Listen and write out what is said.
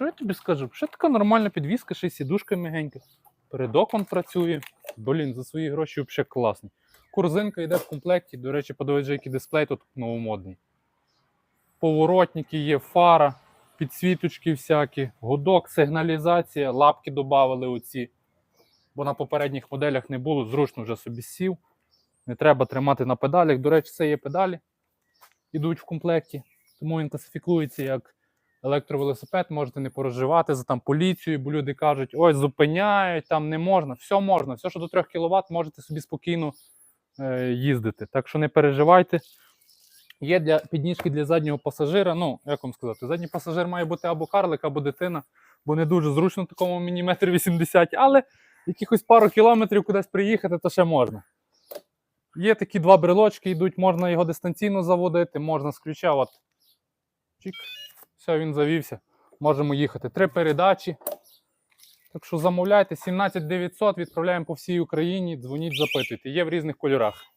що я тобі скажу? Що така нормальна підвізка, ще й сідушка м'ягенька. Передок он працює. Блін, за свої гроші взагалі класний. Корзинка йде в комплекті. До речі, подивись, який дисплей тут новомодний. Поворотники є, фара, підсвіточки всякі, гудок, сигналізація, лапки додавали оці. Бо на попередніх моделях не було, зручно вже собі сів. Не треба тримати на педалях. До речі, це є педалі, ідуть в комплекті. Тому він класифікується як електровелосипед, можете не переживати за там поліцію, бо люди кажуть, ой, зупиняють, там не можна. Все можна, все, що до 3 кВт, можете собі спокійно е, їздити. Так що не переживайте. Є для підніжки для заднього пасажира. Ну, як вам сказати, задній пасажир має бути або карлик, або дитина, бо не дуже зручно такому мені метр 80, але якихось пару кілометрів кудись приїхати, то ще можна. Є такі два брелочки, йдуть, можна його дистанційно заводити, можна з ключа. От. Чик. Все, він завівся. Можемо їхати. Три передачі. Так що замовляйте 17900, відправляємо по всій Україні. Дзвоніть, запитуйте. Є в різних кольорах.